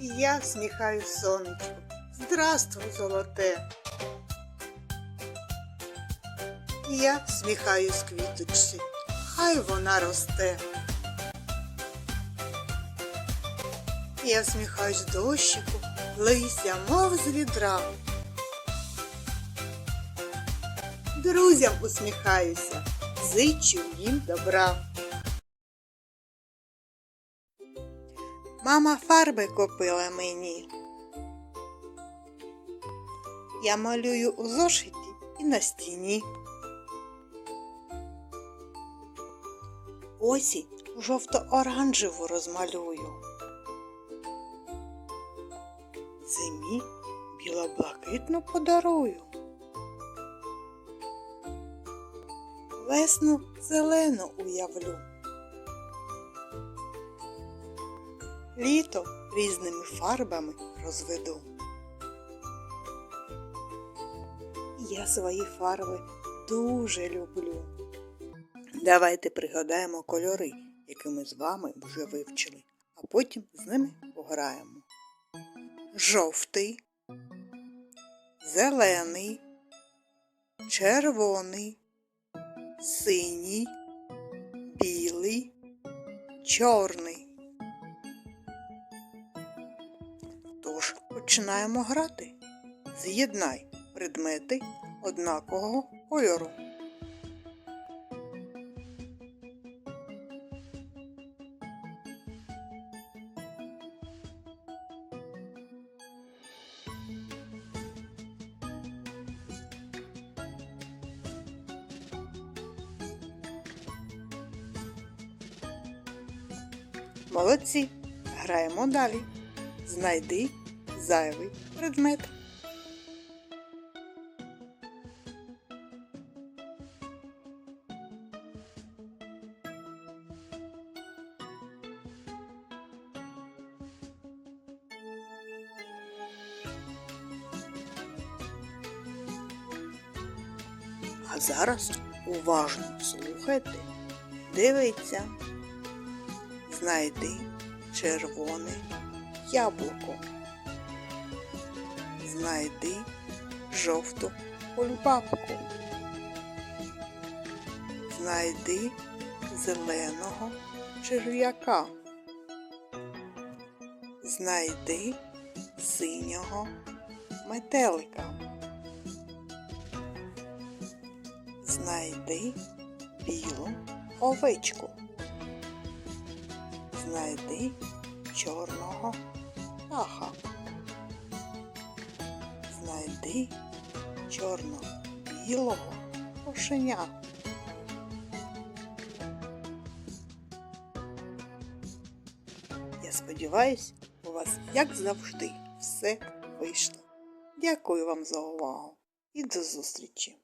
І я всміхаюсь сонечку. Здравствуй, золоте. І я всміхаюсь квіточці. Хай вона росте. Я всміхаюсь дощику, листя, мов з відра. Друзям усміхаюся, зичу їм добра. Мама фарби купила мені. Я малюю у зошиті і на стіні. Осінь жовто-оранжеву розмалюю. Зимі біло-блакитну подарую. Весну зелену уявлю. Літо різними фарбами розведу. Я свої фарби дуже люблю. Давайте пригадаємо кольори, які ми з вами вже вивчили, а потім з ними пограємо. Жовтий, зелений, червоний, синій, білий, чорний. Починаємо грати. З'єднай предмети однакового кольору. Молодці. Граємо далі. Знайди зайвий предмет. А зараз уважно слухайте, дивіться. Знайди червоне яблуко. Знайди жовту кульбабку. Знайди зеленого черв'яка. Знайди синього метелика. Знайди білу овечку. Знайди чорного птаха. Знайди чорно-білого кошеня. Я сподіваюсь, у вас, як завжди, все вийшло. Дякую вам за увагу і до зустрічі!